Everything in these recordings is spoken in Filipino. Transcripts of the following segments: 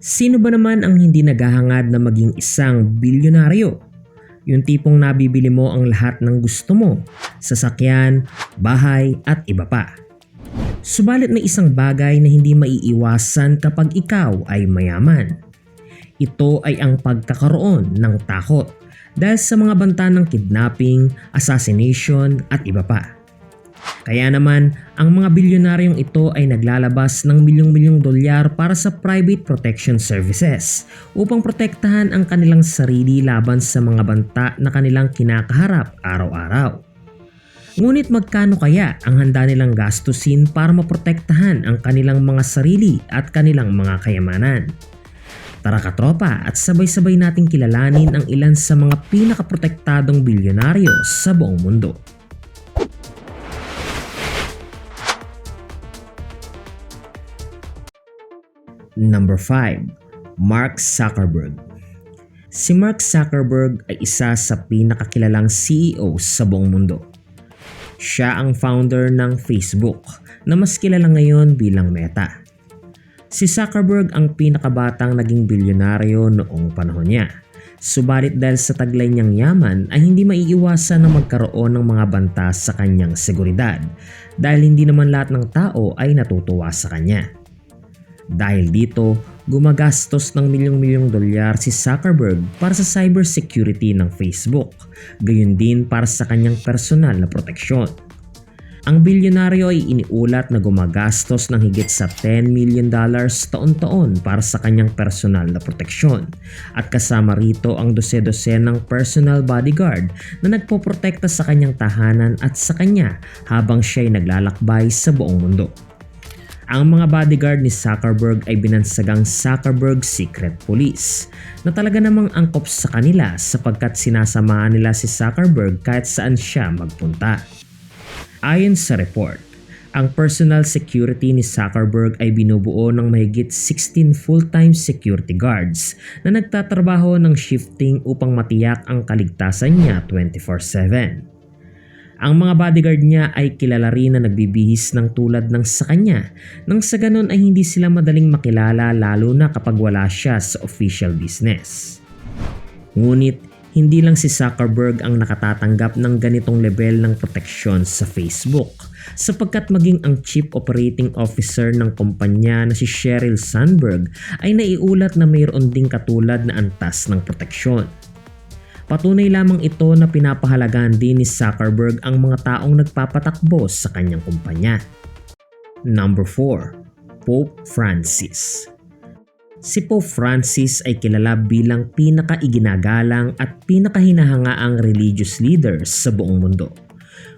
Sino ba naman ang hindi naghahangad na maging isang bilyonaryo? Yung tipong nabibili mo ang lahat ng gusto mo, sasakyan, bahay at iba pa. Subalit may isang bagay na hindi maiiwasan kapag ikaw ay mayaman. Ito ay ang pagkakaroon ng takot dahil sa mga banta ng kidnapping, assassination at iba pa. Kaya naman, ang mga bilyonaryong ito ay naglalabas ng milyong-milyong dolyar para sa private protection services upang protektahan ang kanilang sarili laban sa mga banta na kanilang kinakaharap araw-araw. Ngunit magkano kaya ang handa nilang gastusin para maprotektahan ang kanilang mga sarili at kanilang mga kayamanan? Tara katropa at sabay-sabay nating kilalanin ang ilan sa mga pinakaprotektadong bilyonaryo sa buong mundo. Number 5. Mark Zuckerberg Si Mark Zuckerberg ay isa sa pinakakilalang CEO sa buong mundo. Siya ang founder ng Facebook na mas kilala ngayon bilang Meta. Si Zuckerberg ang pinakabatang naging bilyonaryo noong panahon niya. Subalit dahil sa taglay niyang yaman ay hindi maiiwasan na magkaroon ng mga banta sa kanyang seguridad dahil hindi naman lahat ng tao ay natutuwa sa kanya. Dahil dito, gumagastos ng milyong-milyong dolyar si Zuckerberg para sa cybersecurity ng Facebook, gayon din para sa kanyang personal na proteksyon. Ang bilyonaryo ay iniulat na gumagastos ng higit sa 10 million dollars taon-taon para sa kanyang personal na proteksyon at kasama rito ang dose-dose ng personal bodyguard na nagpoprotekta sa kanyang tahanan at sa kanya habang siya ay naglalakbay sa buong mundo. Ang mga bodyguard ni Zuckerberg ay binansagang Zuckerberg Secret Police na talaga namang angkop sa kanila sapagkat sinasamahan nila si Zuckerberg kahit saan siya magpunta. Ayon sa report, ang personal security ni Zuckerberg ay binubuo ng mahigit 16 full-time security guards na nagtatrabaho ng shifting upang matiyak ang kaligtasan niya 24-7. Ang mga bodyguard niya ay kilala rin na nagbibihis ng tulad ng sa kanya nang sa ganun ay hindi sila madaling makilala lalo na kapag wala siya sa official business. Ngunit hindi lang si Zuckerberg ang nakatatanggap ng ganitong level ng proteksyon sa Facebook sapagkat maging ang Chief Operating Officer ng kumpanya na si Sheryl Sandberg ay naiulat na mayroon ding katulad na antas ng proteksyon. Patunay lamang ito na pinapahalagaan din ni Zuckerberg ang mga taong nagpapatakbo sa kanyang kumpanya. Number 4. Pope Francis Si Pope Francis ay kilala bilang pinaka-iginagalang at pinakahinahangaang religious leader sa buong mundo.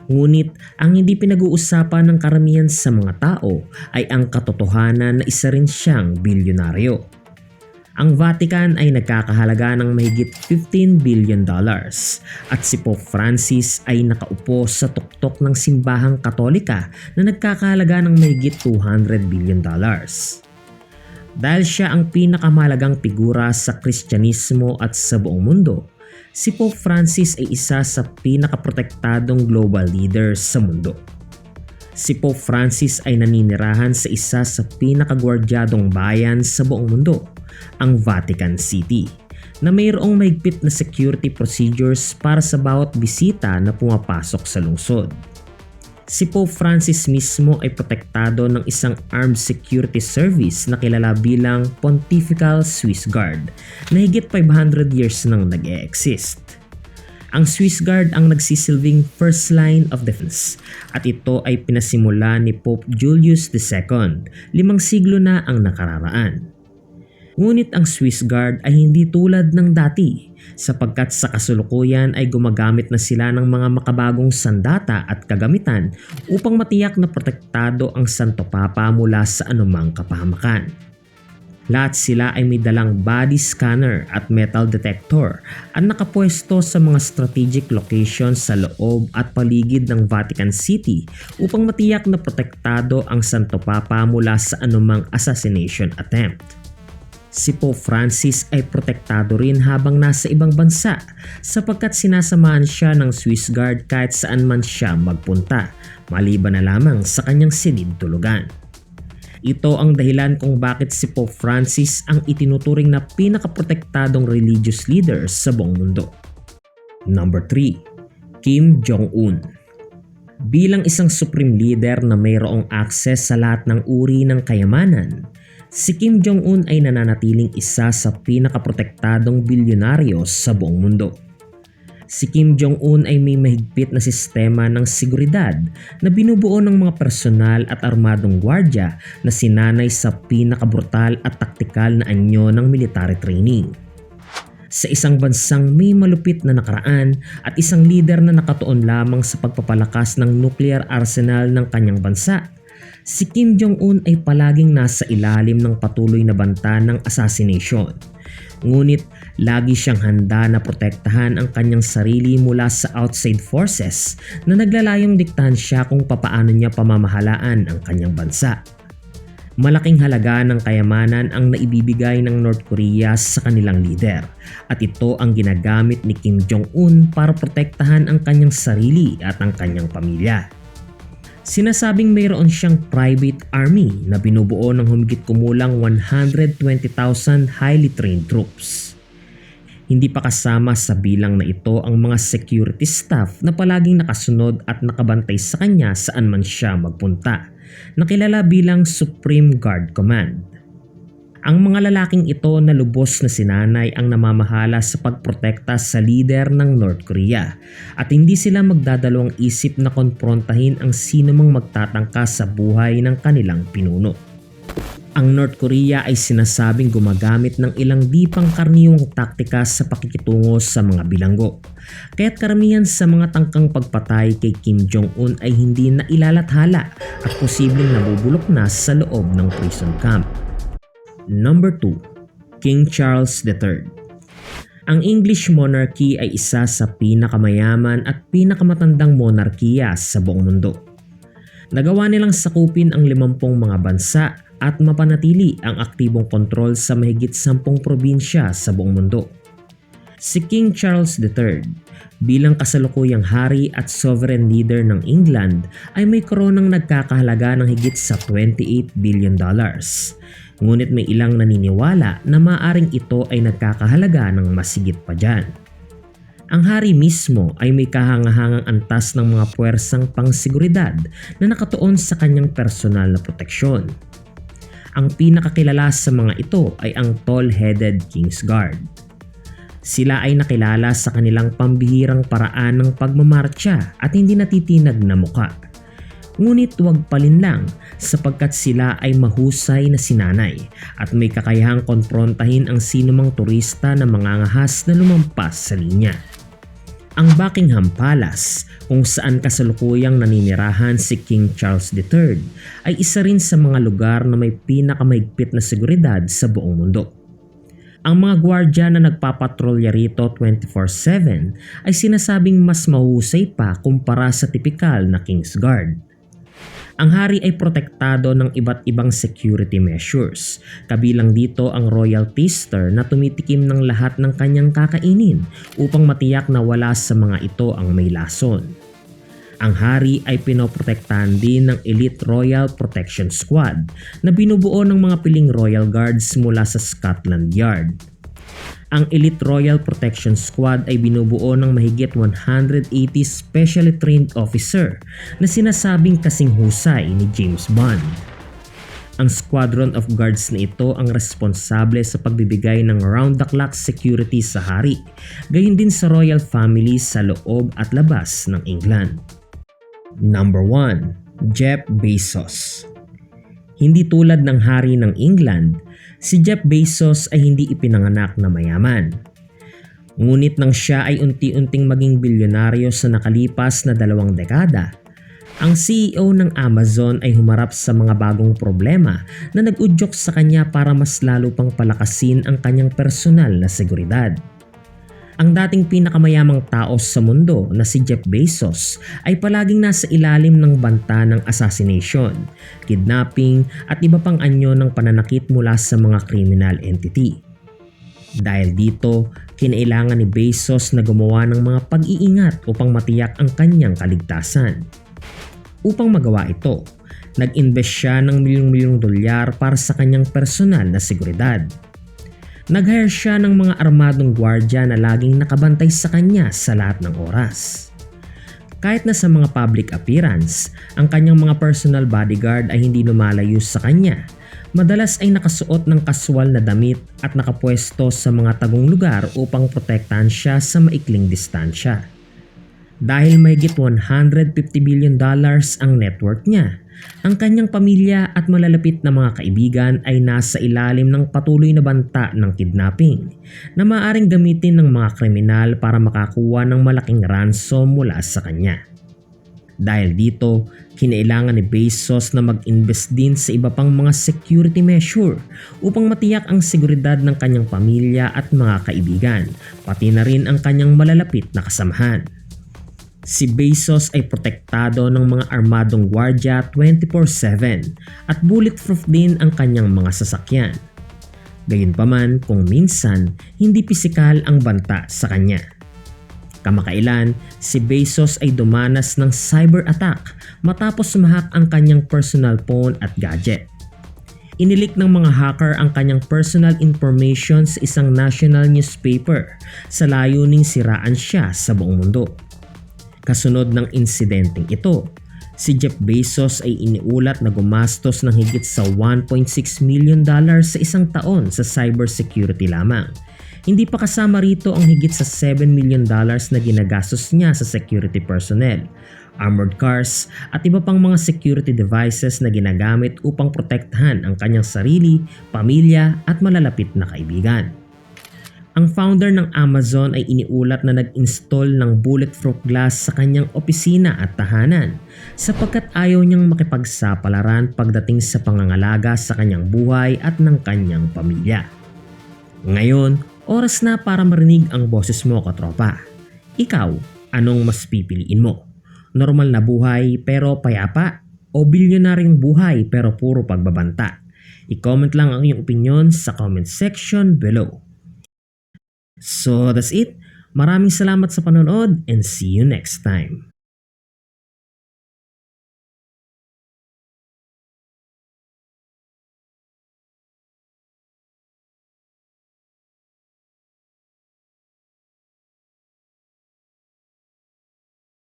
Ngunit ang hindi pinag-uusapan ng karamihan sa mga tao ay ang katotohanan na isa rin siyang bilyonaryo. Ang Vatican ay nagkakahalaga ng mahigit 15 billion dollars at si Pope Francis ay nakaupo sa tuktok ng simbahang katolika na nagkakahalaga ng mahigit 200 billion dollars. Dahil siya ang pinakamalagang figura sa Kristyanismo at sa buong mundo, si Pope Francis ay isa sa pinakaprotektadong global leader sa mundo. Si Pope Francis ay naninirahan sa isa sa pinakagwardyadong bayan sa buong mundo, ang Vatican City, na mayroong mahigpit na security procedures para sa bawat bisita na pumapasok sa lungsod. Si Pope Francis mismo ay protektado ng isang armed security service na kilala bilang Pontifical Swiss Guard na higit 500 years nang nag-e-exist. Ang Swiss Guard ang nagsisilbing first line of defense at ito ay pinasimula ni Pope Julius II, limang siglo na ang nakararaan. Ngunit ang Swiss Guard ay hindi tulad ng dati sapagkat sa kasulukuyan ay gumagamit na sila ng mga makabagong sandata at kagamitan upang matiyak na protektado ang Santo Papa mula sa anumang kapahamakan. Lahat sila ay may dalang body scanner at metal detector at nakapwesto sa mga strategic locations sa loob at paligid ng Vatican City upang matiyak na protektado ang Santo Papa mula sa anumang assassination attempt. Si Pope Francis ay protektado rin habang nasa ibang bansa sapagkat sinasamahan siya ng Swiss Guard kahit saan man siya magpunta, maliban na lamang sa kanyang silid tulugan. Ito ang dahilan kung bakit si Pope Francis ang itinuturing na pinakaprotektadong religious leader sa buong mundo. Number 3. Kim Jong-un Bilang isang supreme leader na mayroong access sa lahat ng uri ng kayamanan, si Kim Jong-un ay nananatiling isa sa pinakaprotektadong bilyonaryo sa buong mundo. Si Kim Jong-un ay may mahigpit na sistema ng seguridad na binubuo ng mga personal at armadong gwardya na sinanay sa pinakabrutal at taktikal na anyo ng military training. Sa isang bansang may malupit na nakaraan at isang leader na nakatuon lamang sa pagpapalakas ng nuclear arsenal ng kanyang bansa, si Kim Jong-un ay palaging nasa ilalim ng patuloy na banta ng assassination. Ngunit lagi siyang handa na protektahan ang kanyang sarili mula sa outside forces na naglalayong diktahan siya kung papaano niya pamamahalaan ang kanyang bansa. Malaking halaga ng kayamanan ang naibibigay ng North Korea sa kanilang leader at ito ang ginagamit ni Kim Jong-un para protektahan ang kanyang sarili at ang kanyang pamilya. Sinasabing mayroon siyang private army na binubuo ng humigit kumulang 120,000 highly trained troops. Hindi pa kasama sa bilang na ito ang mga security staff na palaging nakasunod at nakabantay sa kanya saan man siya magpunta, na kilala bilang Supreme Guard Command. Ang mga lalaking ito na lubos na sinanay ang namamahala sa pagprotekta sa leader ng North Korea at hindi sila magdadalawang isip na konfrontahin ang sino mang magtatangka sa buhay ng kanilang pinuno. Ang North Korea ay sinasabing gumagamit ng ilang di pangkaraniwang taktika sa pakikitungo sa mga bilanggo. Kaya't karamihan sa mga tangkang pagpatay kay Kim Jong-un ay hindi na ilalathala at posibleng nabubulok na sa loob ng prison camp. Number 2. King Charles III Ang English monarchy ay isa sa pinakamayaman at pinakamatandang monarkiya sa buong mundo. Nagawa nilang sakupin ang 50 mga bansa at mapanatili ang aktibong kontrol sa mahigit 10 probinsya sa buong mundo. Si King Charles III bilang kasalukuyang hari at sovereign leader ng England ay may koronang nagkakahalaga ng higit sa 28 billion dollars Ngunit may ilang naniniwala na maaring ito ay nagkakahalaga ng masigit pa dyan. Ang hari mismo ay may kahangahangang antas ng mga puwersang pangseguridad na nakatuon sa kanyang personal na proteksyon. Ang pinakakilala sa mga ito ay ang tall-headed King's Guard. Sila ay nakilala sa kanilang pambihirang paraan ng pagmamarcha at hindi natitinag na muka Ngunit huwag palinlang sapagkat sila ay mahusay na sinanay at may kakayahang konfrontahin ang sinumang turista na mangangahas na lumampas sa linya. Ang Buckingham Palace kung saan kasalukuyang naninirahan si King Charles III ay isa rin sa mga lugar na may pinakamahigpit na seguridad sa buong mundo. Ang mga gwardya na nagpapatrolya rito 24-7 ay sinasabing mas mahusay pa kumpara sa tipikal na King's Guard. Ang hari ay protektado ng iba't ibang security measures. Kabilang dito ang royal taster na tumitikim ng lahat ng kanyang kakainin upang matiyak na wala sa mga ito ang may lason. Ang hari ay pinoprotektahan din ng Elite Royal Protection Squad na binubuo ng mga piling royal guards mula sa Scotland Yard. Ang Elite Royal Protection Squad ay binubuo ng mahigit 180 specially trained officer na sinasabing kasing husay ni James Bond. Ang squadron of guards na ito ang responsable sa pagbibigay ng round-the-clock security sa hari, gayon din sa royal family sa loob at labas ng England. Number 1. Jeff Bezos Hindi tulad ng hari ng England, si Jeff Bezos ay hindi ipinanganak na mayaman. Ngunit nang siya ay unti-unting maging bilyonaryo sa nakalipas na dalawang dekada, ang CEO ng Amazon ay humarap sa mga bagong problema na nag-udyok sa kanya para mas lalo pang palakasin ang kanyang personal na seguridad. Ang dating pinakamayamang tao sa mundo na si Jeff Bezos ay palaging nasa ilalim ng banta ng assassination, kidnapping at iba pang anyo ng pananakit mula sa mga criminal entity. Dahil dito, kinailangan ni Bezos na gumawa ng mga pag-iingat upang matiyak ang kanyang kaligtasan. Upang magawa ito, Nag-invest siya ng milyong-milyong dolyar para sa kanyang personal na seguridad. Nag-hire siya ng mga armadong gwardya na laging nakabantay sa kanya sa lahat ng oras. Kahit na sa mga public appearance, ang kanyang mga personal bodyguard ay hindi lumalayo sa kanya. Madalas ay nakasuot ng kaswal na damit at nakapwesto sa mga tagong lugar upang protektahan siya sa maikling distansya. Dahil mahigit 150 billion dollars ang net worth niya, ang kanyang pamilya at malalapit na mga kaibigan ay nasa ilalim ng patuloy na banta ng kidnapping na maaaring gamitin ng mga kriminal para makakuha ng malaking ransom mula sa kanya. Dahil dito, kinailangan ni Bezos na mag-invest din sa iba pang mga security measure upang matiyak ang seguridad ng kanyang pamilya at mga kaibigan, pati na rin ang kanyang malalapit na kasamahan. Si Bezos ay protektado ng mga armadong gwardya 24-7 at bulletproof din ang kanyang mga sasakyan. Gayunpaman kung minsan hindi pisikal ang banta sa kanya. Kamakailan, si Bezos ay dumanas ng cyber attack matapos sumahak ang kanyang personal phone at gadget. Inilik ng mga hacker ang kanyang personal information sa isang national newspaper sa layuning siraan siya sa buong mundo. Kasunod ng insidenteng ito, si Jeff Bezos ay iniulat na gumastos ng higit sa 1.6 million dollars sa isang taon sa cybersecurity lamang. Hindi pa kasama rito ang higit sa 7 million dollars na ginagastos niya sa security personnel, armored cars at iba pang mga security devices na ginagamit upang protektahan ang kanyang sarili, pamilya at malalapit na kaibigan. Ang founder ng Amazon ay iniulat na nag-install ng bulletproof glass sa kanyang opisina at tahanan sapagkat ayaw niyang makipagsapalaran pagdating sa pangangalaga sa kanyang buhay at ng kanyang pamilya. Ngayon, oras na para marinig ang boses mo katropa. Ikaw, anong mas pipiliin mo? Normal na buhay pero payapa o bilyonaryong buhay pero puro pagbabanta? I-comment lang ang iyong opinion sa comment section below. So that's it. Maraming salamat sa panonood and see you next time.